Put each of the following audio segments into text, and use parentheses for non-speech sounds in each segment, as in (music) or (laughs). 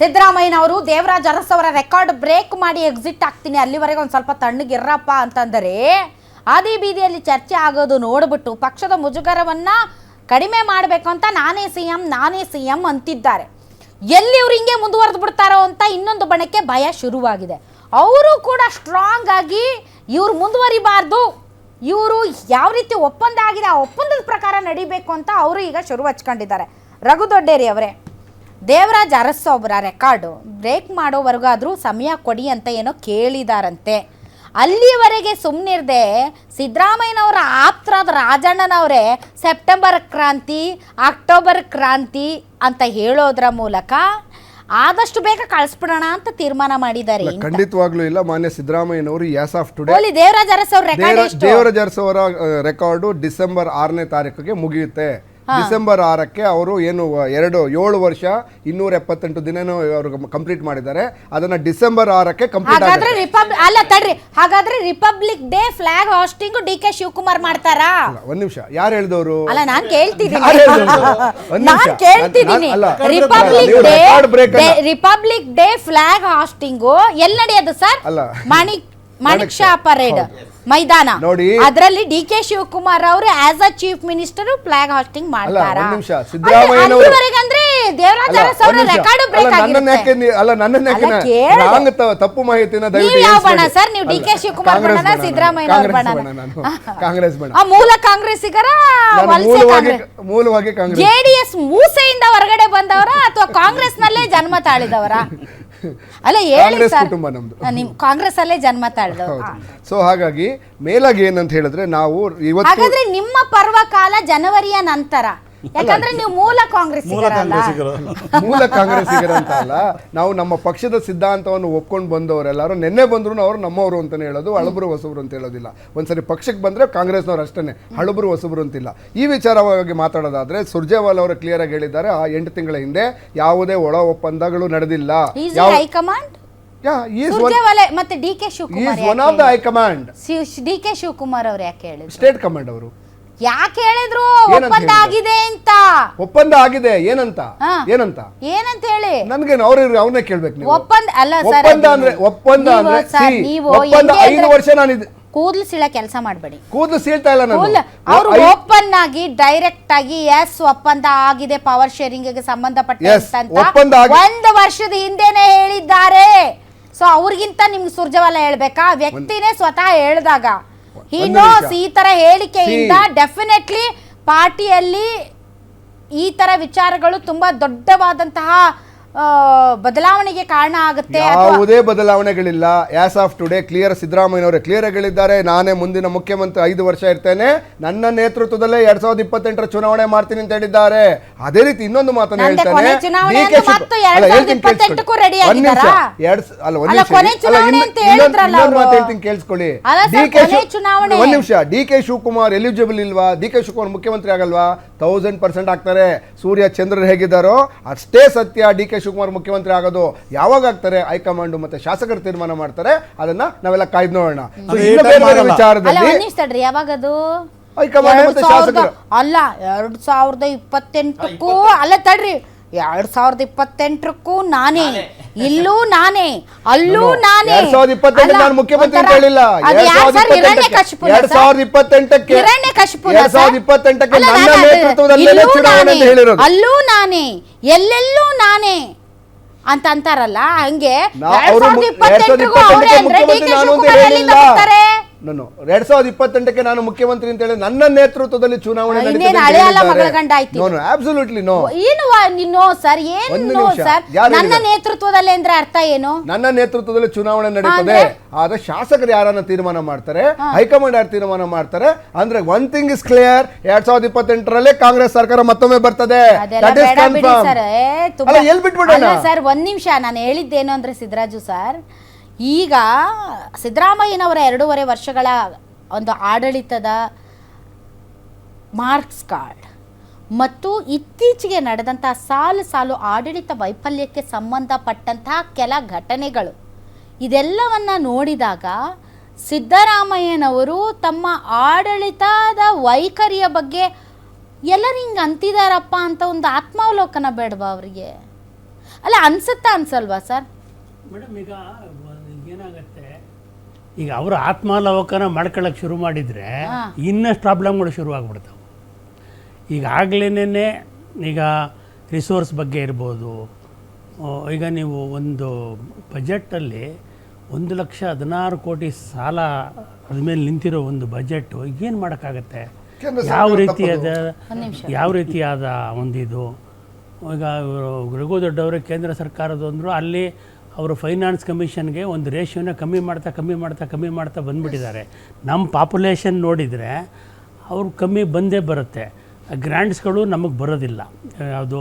ಸಿದ್ದರಾಮಯ್ಯನವರು Devaraj Urs record break ಮಾಡಿ exit ಆಗ್ತೀನಿ, ಅಲ್ಲಿವರೆಗೆ ಒಂದು ಸ್ವಲ್ಪ ತಣ್ಣಗಿರ್ರಪ್ಪ ಅಂತಂದರೆ ಆದಿ ಬೀದಿಯಲ್ಲಿ ಚರ್ಚೆ ಆಗೋದು ನೋಡ್ಬಿಟ್ಟು ಪಕ್ಷದ ಮುಜುಗರವನ್ನು ಕಡಿಮೆ ಮಾಡಬೇಕು ಅಂತ ನಾನೇ ಸಿ ಎಂ ನಾನೇ ಸಿ ಎಂ ಅಂತಿದ್ದಾರೆ. ಎಲ್ಲಿ ಇವ್ರು ಹಿಂಗೆ ಮುಂದುವರೆದು ಬಿಡ್ತಾರೋ ಅಂತ ಇನ್ನೊಂದು ಬಣಕ್ಕೆ ಭಯ ಶುರುವಾಗಿದೆ. ಅವರು ಕೂಡ ಸ್ಟ್ರಾಂಗ್ ಆಗಿ ಇವ್ರು ಮುಂದುವರಿಬಾರ್ದು, ಇವರು ಯಾವ ರೀತಿ ಒಪ್ಪಂದ ಆಗಿದೆ ಆ ಒಪ್ಪಂದದ ಪ್ರಕಾರ ನಡಿಬೇಕು ಅಂತ ಅವರು ಈಗ ಶುರು ಹಚ್ಕೊಂಡಿದ್ದಾರೆ. ರಘು ದೊಡ್ಡೇರಿ ಅವರೇ ದೇವರಾಜ್ ಅರಸ್ ಅವರ ರೆಕಾರ್ಡು ಬ್ರೇಕ್ ಮಾಡೋವರೆಗಾದರೂ ಸಮಯ ಕೊಡಿ ಅಂತ ಏನೋ ಕೇಳಿದಾರಂತೆ. ಅಲ್ಲಿವರೆಗೆ ಸುಮ್ಮನಿರದೆ ಸಿದ್ದರಾಮಯ್ಯನವರ ಆಪ್ತರಾದ ರಾಜಣ್ಣನವರೇ ಸೆಪ್ಟೆಂಬರ್ ಕ್ರಾಂತಿ ಅಕ್ಟೋಬರ್ ಕ್ರಾಂತಿ ಅಂತ ಹೇಳೋದ್ರ ಮೂಲಕ ಆದಷ್ಟು ಬೇಗ ಕಳಿಸ್ಬಿಡೋಣ ಅಂತ ತೀರ್ಮಾನ ಮಾಡಿದ್ದಾರೆ ಖಂಡಿತವಾಗ್ಲೂ ಇಲ್ಲ. ಮಾನ್ಯ ಸಿದ್ದರಾಮಯ್ಯನವರು as of today only Devaraj Aras ಅವ್ರ ರೆಕಾರ್ಡ್ ದೇವರಾಜ್ ಅರಸ್ ಅವರ ರೆಕಾರ್ಡು ಡಿಸೆಂಬರ್ ಆರನೇ ತಾರೀಕಿಗೆ ಮುಗಿಯುತ್ತೆ. ಡಿಸೆಂಬರ್ ಆರಕ್ಕೆ ಅವರು ಏನು ಎರಡು ಏಳು ವರ್ಷ ಇನ್ನೂರ ಎಪ್ಪತ್ತೆಂಟು ದಿನನೂ ಅವರು ಕಂಪ್ಲೀಟ್ ಮಾಡಿದ್ದಾರೆ. ಅದನ್ನ ಡಿಸೆಂಬರ್ ಆರಕ್ಕೆ ಕಂಪ್ಲೀಟ್ ಹಾಗಾದ್ರೆ ರಿಪಬ್ಲಿಕ್ ಅಲ್ಲ ತಡ್ರಿ. ಹಾಗಾದ್ರೆ republic day flag hoisting D K Shivakumar ಮಾಡ್ತಾರಾ? ಒಂದ್ ನಿಮಿಷ. ಯಾರು ಹೇಳಿದವರು? ಅಲ್ಲ ನಾನ್ ಕೇಳ್ತಿದ್ದೀನಿ. ಯಾರು ಹೇಳಿದ್ರು? ಒಂದ್ ನಾನ್ ನಿಮಿಷ. ಕೇಳ್ತಿದ್ದೀನಿ. ಅಲ್ಲ, ರಿಪಬ್ಲಿಕ್ ನೀವು ಡೇ record break ಅನ್ನ- ರಿಪಬ್ಲಿಕ್ ಡೇ ಫ್ಲಾಗ್ ಹಾಸ್ಟಿಂಗು ಎಲ್ಲಿ ನಡೆಯೋದು ಸರ್? ಅಲ್ಲ. ಮಾಣಿಕ್ ಮಾಣಿಕ್ ಮಾಣಿಕ್ ಶಾ ಪರೇಡ್ ಮೈದಾನ. ನೋಡಿ. ಅದರಲ್ಲಿ ಡಿ ಕೆ ಶಿವಕುಮಾರ್ ಅವರು as a chief minister flag hoisting ಮಾಡ್ತಾರ? ನಿಮಿಷ, ದೇವರಾಜ್ ಅರಸ್ ಅವರ ರೆಕಾರ್ಡ್ ಬ್ರೇಕ್ ಆಗಿರುತ್ತೆ. ಅಲ್ಲ ಯಾಕೆ ತಪ್ಪು ಮಾಹಿತಿನ ನೀವು ದಯವಿಟ್ಟು ಯಾವ ಬಣ ಸರ್ ನೀವು ಡಿ ಕೆ ಶಿವಕುಮಾರ್ ಕಾಂಗ್ರೆಸ್ ಬಣನ ಬಣ ನಾನು. ಸಿದ್ದರಾಮಯ್ಯ ಅವ್ರ ಕಾಂಗ್ರೆಸ್ ಬಣನ ಕಾಂಗ್ರೆಸ್ ಬಣ ಆ ಮೂಲ ಕಾಂಗ್ರೆಸ್ಸಿಗರ ವಲಸೆ ಕಾಂಗ್ರೆಸ್ ಮೂಲವಾಗಿ ಕಾಂಗ್ರೆಸ್. ಜೆಡಿಎಸ್ ಮೂಸೆಯಿಂದ ಹೊರಗಡೆ ಬಂದವರ ಅಥವಾ ಕಾಂಗ್ರೆಸ್ ನಲ್ಲೇ ಜನ್ಮ ತಾಳಿದವರ? (laughs) ಅಲ್ಲ ಹೇಳಿ ಕಾಂಗ್ರೆಸ್ ಕುಟುಂಬ ನಮ್ದು. ನಿಮ್ ಕಾಂಗ್ರೆಸ್ ಅಲ್ಲೇ ಜನ್ಮ ತಾಳ್ದು. ಸೊ ಹಾಗಾಗಿ ಮೇಲಾಗಿ ಏನಂತ ಹೇಳಿದ್ರೆ ನಾವು ಇವತ್ತು ಹಾಗಾದ್ರೆ ನಿಮ್ಮ ಪರ್ವಕಾಲ ಜನವರಿಯ ನಂತರ. (laughs) ಯಾಕಂದ್ರೆ ನೀವು ಮೂಲ ಕಾಂಗ್ರೆಸ್ ಮೂಲ ಕಾಂಗ್ರೆಸ್ಸಿಗರ. (laughs) ಅಂತ ಅಲ್ಲ ನಾವು ನಮ್ಮ ಪಕ್ಷದ ಸಿದ್ಧಾಂತವನ್ನು ಒಪ್ಕೊಂಡು ಬಂದವರೆಲ್ಲರೂ ನಿನ್ನೆ ಬಂದ್ರು ಅವರು ನಮ್ಮವರು ಅಂತಾನೆ ಹೇಳೋದು ಹಳಬರು ಹೊಸಬರು ಅಂತ ಹೇಳೋದಿಲ್ಲ. ಒಂದ್ಸರಿ ಪಕ್ಷಕ್ಕೆ ಬಂದ್ರೆ ಕಾಂಗ್ರೆಸ್ನವ್ರು ಅಷ್ಟೇ ಹಳಬರು ಹೊಸಬರು ಅಂತಿಲ್ಲ. ಈ ವಿಚಾರವಾಗಿ ಮಾತಾಡೋದಾದ್ರೆ ಸುರ್ಜೇವಾಲ್ ಅವರು ಕ್ಲಿಯರ್ ಆಗಿ ಹೇಳಿದ್ದಾರೆ ಆ ಎಂಟು ತಿಂಗಳ ಹಿಂದೆ ಯಾವುದೇ ಒಳ ಒಪ್ಪಂದಗಳು ನಡೆದಿಲ್ಲ. High command? ಮತ್ತೆ D K Shivakumar is one of the high command. D K Shivakumar ಅವರು ಯಾಕೆ ಹೇಳಿ ಸ್ಟೇಟ್ ಕಮಾಂಡ್ ಅವರು. ಯಾಕೆ ಹೇಳಿದ್ರು? ಏನಂತ ಒಪ್ಪಂದ ಹೇಳಿದ್ರು? ಆಗಿದೆ ಅಂತ. ಒಪ್ಪಂದ ಆಗಿದೆ ಏನಂತ? ಹಾ. ಏನಂತ? ಏನಂತ ಹೇಳಿ? ನನ್ಗೆ ಅವ್ರ ಅವ್ರನ್ನೇ ಕೇಳ್ಬೇಕು ನೀವು. ಒಪ್ಪಂದ ಅಲ್ಲ ಸರ್ ಒಪ್ಪಂದ ಅಂದ್ರೆ ಒಪ್ಪಂದ ಅಂದ್ರೆ ಸರ್, see, ನೀವು ಒಪ್ಪಂದ ಐದು ವರ್ಷ ನಾನು ಇದು ಕೂದಲು ಸೀಳ ಕೆಲಸ ಮಾಡಬೇಡಿ. ಕೂದಲು ಸೀಳ್ತಾ ಇಲ್ಲ ನಾನು. ಅವ್ರು ಐ- ಓಪನ್ ಆಗಿ ಡೈರೆಕ್ಟ್ ಆಗಿ ಎಸ್ ಒಪ್ಪಂದ ಆಗಿದೆ ಪವರ್ ಶೇರಿಂಗ್ಗೆ Yes, ಒಪ್ಪಂದ ಆಗಿ- ಒಂದು ವರ್ಷದ ಹಿಂದೆನೆ ಹೇಳಿದ್ದಾರೆ. ಸೊ ಅವ್ರಿಗಿಂತ ನಿಮ್ಗೆ ಸುರ್ಜವಾಲ ಹೇಳ್ಬೇಕಾ? ವ್ಯಕ್ತಿನೇ ಸ್ವತಃ ಹೇಳ್ದಾಗ. ಈ ನೋಸ್ ಈ ತರ ಹೇಳಿಕೆಯಿಂದ ಡೆಫಿನೆಟ್ಲಿ ಪಾರ್ಟಿಯಲ್ಲಿ ಈ ತರ ವಿಚಾರಗಳು ತುಂಬಾ ದೊಡ್ಡವಾದಂತಹ ಬದಲಾವಣೆಗೆ ಕಾರಣ ಆಗುತ್ತೆ ಯಾವುದೇ ಬದಲಾವಣೆಗಳಿಲ್ಲ. ಆಸ್ ಆಫ್ ಟುಡೇ ಕ್ಲಿಯರ್ ಸಿದ್ದರಾಮಯ್ಯನವರೇ ಕ್ಲಿಯರ್ ಹೇಳಿದ್ದಾರೆ ನಾನೇ ಮುಂದಿನ ಮುಖ್ಯಮಂತ್ರಿ ಐದು ವರ್ಷ ಇರ್ತೇನೆ. ನನ್ನ ನೇತೃತ್ವದಲ್ಲೇ ಎರಡ್ ಸಾವಿರದ ಇಪ್ಪತ್ತೆಂಟರ ಚುನಾವಣೆ ಮಾಡ್ತೀನಿ ಅಂತ ಹೇಳಿದ್ದಾರೆ. ಅದೇ ರೀತಿ ಇನ್ನೊಂದು ಮಾತನ್ನ ಹೇಳ್ತಾನೆ. ಕೇಳಿಸ್ಕೊಳ್ಳಿ. ನಿಮಿಷ. D K. ಒಂದ್ ನಿಮಿಷ. ಡಿ ಕೆ ಶಿವಕುಮಾರ್ ಎಲಿಜಿಬಲ್ ಇಲ್ವಾ? ಡಿ ಕೆ ಶಿವಕುಮಾರ್ ಮುಖ್ಯಮಂತ್ರಿ ಆಗಲ್ವಾ? ತೌಸಂಡ್ ಪರ್ಸೆಂಟ್ ಆಗ್ತಾರೆ. ಸೂರ್ಯ ಚಂದ್ರರು ಹೇಗಿದ್ದಾರೋ ಅಷ್ಟೇ ಸತ್ಯ ಡಿ ಕೆ ಶಿವಕುಮಾರ್ ಮುಖ್ಯಮಂತ್ರಿ ಆಗೋದು ಯಾವಾಗ ಆಗ್ತಾರೆ? ಹೈಕಮಾಂಡ್ ಮತ್ತೆ ಶಾಸಕರು ತೀರ್ಮಾನ ಮಾಡ್ತಾರೆ. ಅದನ್ನ ನಾವೆಲ್ಲ ಕಾಯ್ದು ನೋಡೋಣ. ವಿಚಾರದಲ್ಲಿ ಯಾವಾಗದು? ಹೈಕಮಾಂಡ್ ಮತ್ತೆ ಶಾಸಕರು. ಅಲ್ಲ ಎರಡ್ ಸಾವಿರದ ಇಪ್ಪತ್ತೆಂಟಕ್ಕೂ ಅಲ್ಲ ತಡ್ರಿ. ಎರಡ್ ಸಾವಿರದ ಇಪ್ಪತ್ತೆಂಟರಕ್ಕೂ ನಾನೇ. ಇಲ್ಲೂ ನಾನೇ. ಅಲ್ಲೂ. ನಾನೇ. ಎರಡ್ ಸಾವಿರದ ಇಪ್ಪತ್ತೆಂಟು ನಾನು ಮುಖ್ಯಮಂತ್ರಿ ಅಂತ ಹೇಳಿಲ್ಲ. ಅದು ಎರಡ್ ಯಾರ್ ಸಾವಿರದ ಸರ್? ಹಿರಣ್ಯ ಇಪ್ಪತ್ತೆಂಟಕ್ಕೆ ಎರಡ್ ಸರ್? ಸಾವಿರದ ಇಪ್ಪತ್ತೆಂಟಕ್ಕೆ ಹಿರಣ್ಯ ಎರಡ್ ಸಾವಿರದ ಸರ್? ಇಪ್ಪತ್ತೆಂಟಕ್ಕೆ ಅಲ್ಲ, ನನ್ನ ನಾನು ಅದು- ನೇತೃತ್ವದಲ್ಲೇ ಇಲ್ಲೂ ಚುನಾವಣೆ ಅಂತ ನಾನೇ, ಹೇಳಿರೋದು. ಅಲ್ಲೂ ನಾನೇ. ಎಲ್ಲೆಲ್ಲೂ ನಾನೇ. ಅಂತ ಅಂತಾರಲ್ಲ ಹಂಗೆ ನಾ- ಎರಡ್ ಅವ್ರು ಸಾವಿರದ ಮು- ಎರಡ್ ಸಾವಿರದ ಇಪ್ಪತ್ತೆಂಟರಿಗೂ ಅವರೇ ಇಪ್ಪತ್ತೆಂಟಕ್ಕೆ ಅಂದ್ರೆ ಡಿ ಮುಖ್ಯಮಂತ್ರಿ ಕೆ ನಾನು ಅಂತ ಶಿವಕುಮಾರ್ ಎಲ್ಲಿಂದ ಹೇಳಿಲ್ಲ. ಬರ್ತಾರೆ ನಾನು ಎರಡ್ ಸಾವಿರದ ಇಪ್ಪತ್ತೆಂಟಕ್ಕೆ ನಾನು ಮುಖ್ಯಮಂತ್ರಿ ಅಂತ ಹೇಳಿ ನನ್ನ ನೇತೃತ್ವದಲ್ಲಿ ಚುನಾವಣೆ ಇನ್ನೇನು ನಡೀತದೆ ಅಂತ ಹಳೆ ಅಲ್ಲ ಹೇಳಿದ್ದಾರೆ. ಮಗಳ ಗಂಡ ಆಯ್ತು No, no, absolutely no. ಏನು ನೋ ಸರ್ ಏನು ಒಂದು ನಿಮಿಷ. ಸರ್ ಯಾರು ನನ್ನ ಹೇಳಿದ್ರು? ನೇತೃತ್ವದಲ್ಲಿ ಅಂದ್ರೆ ಅರ್ಥ ಏನು? ನನ್ನ ನೇತೃತ್ವದಲ್ಲಿ ಚುನಾವಣೆ ನಡೀತದೆ. ಆದ್ರೆ ಶಾಸಕರು ಯಾರನ್ನ ತೀರ್ಮಾನ ಮಾಡ್ತಾರೆ? ಹೈಕಮಾಂಡ್ ಯಾರು ತೀರ್ಮಾನ ಮಾಡ್ತಾರೆ? ಅಂದ್ರೆ ಒನ್ ಥಿಂಗ್ ಇಸ್ ಕ್ಲಿಯರ್ ಎರಡ್ ಸಾವಿರದ ಇಪ್ಪತ್ತೆಂಟರಲ್ಲೇ ಕಾಂಗ್ರೆಸ್ ಸರ್ಕಾರ ಮತ್ತೊಮ್ಮೆ ಬರ್ತದೆ. ಅದೆಲ್ಲ That is ಬೇಡ ಬಿಡಿ confirm. ಸರ್ ಏ, ತುಂಬಾ- ಅಲ್ಲ, ಎಲ್ ಬಿಟ್ಬಿಡೋಣ? ಅಲ್ಲ ಸರ್ ಒಂದ್ ನಿಮಿಷ. ನಾನು ಹೇಳಿದ್ದೇನು ಅಂದ್ರೆ ಸಿದ್ದರಾಜು ಸರ್ ಈಗ ಸಿದ್ದರಾಮಯ್ಯನವರ ಎರಡೂವರೆ ವರ್ಷಗಳ ಒಂದು ಆಡಳಿತದ ಮಾರ್ಕ್ಸ್ ಕಾರ್ಡ್ ಮತ್ತು ಇತ್ತೀಚೆಗೆ ನಡೆದಂಥ ಸಾಲು ಸಾಲು ಆಡಳಿತ ವೈಫಲ್ಯಕ್ಕೆ ಸಂಬಂಧಪಟ್ಟಂತಹ ಕೆಲ ಘಟನೆಗಳು. ಇದೆಲ್ಲವನ್ನು ನೋಡಿದಾಗ ಸಿದ್ದರಾಮಯ್ಯನವರು ತಮ್ಮ ಆಡಳಿತದ ವೈಖರಿಯ ಬಗ್ಗೆ ಎಲ್ಲರೂ ಹಿಂಗೆ ಅಂತಿದಾರಪ್ಪ ಅಂತ ಒಂದು ಆತ್ಮಾವಲೋಕನ ಬೇಡವಾ ಅವರಿಗೆ? ಅಲ್ಲ ಅನ್ಸುತ್ತಾ ಅನ್ಸಲ್ವಾ ಸರ್? ಮೇಡಮ್, ಈಗ ಏನಾಗುತ್ತೆ? ಈಗ ಅವರು ಆತ್ಮಾಲೋಕನ ಮಾಡ್ಕೊಳ್ಳೋಕೆ ಶುರು ಮಾಡಿದರೆ ಇನ್ನಷ್ಟು ಪ್ರಾಬ್ಲಮ್ಗಳು ಶುರು ಆಗ್ಬಿಡ್ತಾವೆ ಈಗ ಆಗಲೇನೇ ಈಗ ರಿಸೋರ್ಸ್ ಬಗ್ಗೆ ಇರ್ಬೋದು. ಈಗ ನೀವು ಒಂದು ಬಜೆಟಲ್ಲಿ ಒಂದು ಲಕ್ಷ ಹದಿನಾರು ಕೋಟಿ ಸಾಲ ಅದ್ಮೇಲೆ ನಿಂತಿರೋ ಒಂದು ಬಜೆಟ್ ಏನು ಮಾಡೋಕ್ಕಾಗತ್ತೆ? ಯಾವ ರೀತಿಯಾದ ಯಾವ ರೀತಿಯಾದ ಒಂದಿದು? ಈಗ ಅವರು ರಘು ದೊಡ್ಡವರು ಕೇಂದ್ರ ಸರ್ಕಾರದ ಅಂದರು ಅಲ್ಲಿ ಅವರು ಫೈನಾನ್ಸ್ ಕಮಿಷನ್ಗೆ ಒಂದು ರೇಷಿಯೋನ ಕಮ್ಮಿ ಮಾಡ್ತಾ ಕಮ್ಮಿ ಮಾಡ್ತಾ ಕಮ್ಮಿ ಮಾಡ್ತಾ ಬಂದ್ಬಿಟ್ಟಿದ್ದಾರೆ. ನಮ್ಮ ಪಾಪ್ಯುಲೇಷನ್ ನೋಡಿದರೆ ಅವ್ರು ಕಮ್ಮಿ ಬಂದೇ ಬರುತ್ತೆ. ಗ್ರ್ಯಾಂಟ್ಸ್ಗಳು ನಮಗೆ ಬರೋದಿಲ್ಲ. ಯಾವುದು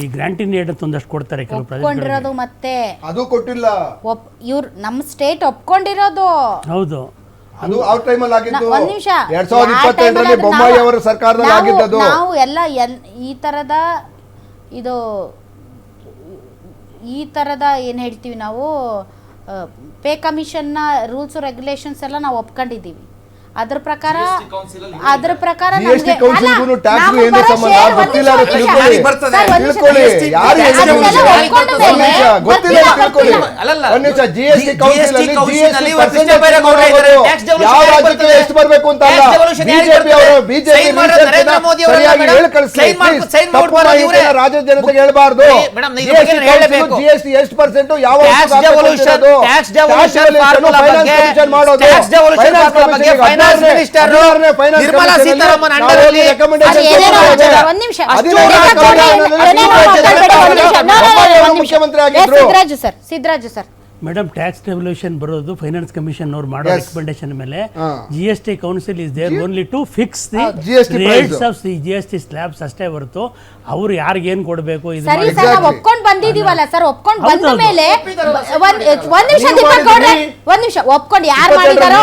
ಈ ಗ್ರ್ಯಾಂಟಿನ ಏಡ್ ಅಂತ ಒಂದಷ್ಟು ಕೊಡ್ತಾರೆ ಕೆಲವು ಪ್ರಜೆಗಳು ಒಪ್ಕೊಂಡಿರೋದು ಮತ್ತೆ ಅದು ಕೊಟ್ಟಿಲ್ಲ. ಒಪ್ ಇವ್ರು ನಮ್ಮ ಸ್ಟೇಟ್ ಒಪ್ಕೊಂಡಿರೋದು. ಹೌದು. ಅದು ಆ ಟೈಮಲ್ಲಿ ಆಗಿದ್ದು ಒಂದ್ ನಿಮಿಷ. ಎರಡ್ ಸಾವಿರದ ಇಪ್ಪತ್ತೆರಡರಲ್ಲಿ ಬೊಮ್ಮಾಯಿ ಅವರ ಸರ್ಕಾರದಲ್ಲಿ ಆಗಿದ್ದದು ನಾವು ಎಲ್ಲ ಎಲ್ ಈ ತರದ ಇದು ಈ ತರದ ಏನು ಹೇಳ್ತೀವಿ ನಾವು ಪೇ ಕಮಿಷನ್ನ ರೂಲ್ಸ್ ರೆಗ್ಯುಲೇಷನ್ಸ್ ಎಲ್ಲ ನಾವು ಒಪ್ಕೊಂಡಿದ್ದೀವಿ ಅದ್ರ ಪ್ರಕಾರ ಅದ್ರ ಪ್ರಕಾರ ನಮ್ಗೆ- ಅಲ್ಲ, ಟ್ಯಾಕ್ಸ್ ನಮ್ಗೆ ಬರೋ ಸಂಬಂಧ share ಒಂದ್ ಗೊತ್ತಿಲ್ಲ ನಿಮಿಷ, ಅದು ಒಂದ್ ತಿಳ್ಕೊಳ್ಳಿ ನಿಮಿಷ. ಬರ್ತದೆ. ಸರ್, ಒಂದ್ ನಿಮಿಷ. ಯಾರು GST ಏನು ಅದನ್ನೆಲ್ಲ ಒಪ್ಕೊಂಡ ಮೇಲೆ ನಿಮಿಷ ಗೊತ್ತಿಲ್ಲ ಗೊತ್ತಿಲ್ಲ, ತಿಳ್ಕೊಳ್ಳಿ ಗೊತ್ತಿಲ್ಲ. ಅಲ್ಲಲ್ಲ. ಒಂದ್ ನಿಮಿಷ ಜಿ ಎಸ್ ಕೌನ್ಸಿಲ್ ಅಲ್ಲಿ GST ಜಿ ಎಸ್ ಅಲ್ಲಿ ಟಿ ಕೃಷ್ಣ ಬೈರೇಗೌಡ ಇದ್ದಾರೆ. ಎಷ್ಟು ಬರಬೇಕು ಅಂತ ಬಿಜೆಪಿ ಅವರು ಬಿಜೆಪಿ ಸರಿಯಾಗಿ ಹೇಳಿ. ರಾಜ್ಯ ಜನತೆಗೆ ಹೇಳ್ಬಾರ್ದು. ಏ, ಮೇಡಮ್, ಇದ್ರ ಬಗ್ಗೆ ನಾನು ಹೇಳಬೇಕು. ಜಿ ಎಸ್ ಟಿ ಎಷ್ಟು ಪರ್ಸೆಂಟ್ ಯಾವ ನಿರ್ಮಲಾ ಸೀತಾರಾಮನ್ ನಿಮಿಷ. ಒಂದ್. ಮುಖ್ಯಮಂತ್ರಿ ಆಗಿದ್ರು. Siddaraju sir Siddaraju sir. Madam tax revolution ಬರೋದು ಫೈನಾನ್ಸ್ ಕಮಿಷನ್ ಅವ್ರು ಮಾಡೋ. ರೆಕಮೆಂಡೇಶನ್ ಮೇಲೆ. G S T council is there only to fix the rates. Of the G S T slabs ಅಷ್ಟೇ ಹೊರತು ಅವ್ರು ಯಾರಿಗೆ ಏನು ಕೊಡಬೇಕು ಇದು ಸರಿ ಸರ್ ನಾವು. ಒಪ್ಕೊಂಡ್ ಬಂದಿದೀವಲ್ಲ ಸರ್ ಒಪ್ಕೊಂಡ್ ಬಂದ ಮೇಲೆ ಒಂದ್ ಒಂದ್ ನಿಮಿಷ ದೀಪಕ್ ಗೌಡ್ರೆ ಒಂದ್ ನಿಮಿಷ ಒಪ್ಕೊಂಡು ಯಾರು ಮಾಡಿದಾರೋ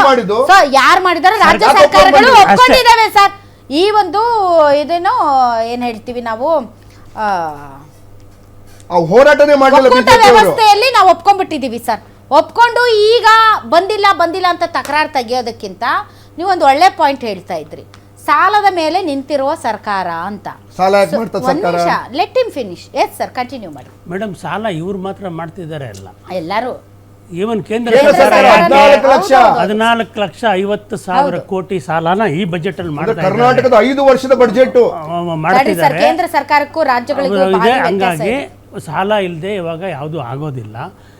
ಸರ್. ಯಾರು ಮಾಡಿದಾರೋ ರಾಜ್ಯ ಸರ್ಕಾರಗಳು ಒಪ್ಕೊಂಡ್ ಒಪ್ಕೊಂಡಿದ್ದಾವೆ ಸರ್ ಈ ಒಂದು ಇದೇನೋ ಏನ್ ಹೇಳ್ತೀವಿ ನಾವು ಆ, ಹೋರಾಟನೆ ಮಾಡಲಿಲ್ಲ ಒಕ್ಕೂಟ ಬಿಜೆಪಿ ಅವರು. ವ್ಯವಸ್ಥೆಯಲ್ಲಿ ನಾವು ಒಪ್ಕೊಂಡ್ಬಿಟ್ಟಿದೀವಿ ಸರ್. ಒಪ್ಕೊಂಡು ಈಗ ಬಂದಿಲ್ಲ ಬಂದಿಲ್ಲ ಅಂತ ತಕರಾರು ತೆಗಿಯೋದಕ್ಕಿಂತ ನೀವು ಒಂದು ಒಳ್ಳೆ ಪಾಯಿಂಟ್ ಹೇಳ್ತಾ ಇದ್ರಿ. ಸಾಲದ ಮೇಲೆ ನಿಂತಿರುವ ಸರ್ಕಾರ ಅಂತ. ಸಾಲ ಯಾಕೆ ಮಾಡ್ತದೆ ಒಂದ್ ಸರ್ಕಾರ? ನಿಮಿಷ let him finish yes sir continue ಮಾಡಿ. ಮೇಡಮ್ ಸಾಲ ಇವ್ರು ಮಾತ್ರ ಮಾಡ್ತಿದ್ದಾರೆ ಅಲ್ಲ. ಎಲ್ಲರೂ. ಈವನ್ ಕೇಂದ್ರ ಕೇಂದ್ರ ಕೇಂದ್ರ ಸರ್ಕಾರ ಸರ್ಕಾರ ಹದಿನಾಲ್ಕು ಲಕ್ಷ. ಹೌದು. ಹದಿನಾಲ್ಕು ಲಕ್ಷ ಐವತ್ತು ಸಾವಿರ ಕೋಟಿ ಸಾಲನ ಈ ಬಜೆಟ್ ಅಲ್ಲಿ ಅಂದ್ರೆ ಮಾಡ್ತಾ ಇದ್ದಾರೆ. ಕರ್ನಾಟಕದ ಐದು ವರ್ಷದ ಬಜೆಟ್ ಸರ್ ಮಾಡ್ತಿದ್ದಾರೆ. ಕೇಂದ್ರ ಸರ್ಕಾರಕ್ಕೂ ರಾಜ್ಯಗಳಿಗೂ ಅವ್ರು ಭಾರಿ ಇದೆ ವ್ಯತ್ಯಾಸ ಹಂಗಾಗಿ ಇದೆ. ಸಾಲ ಇಲ್ಲದೆ ಇವಾಗ ಯಾವುದೂ ಆಗೋದಿಲ್ಲ.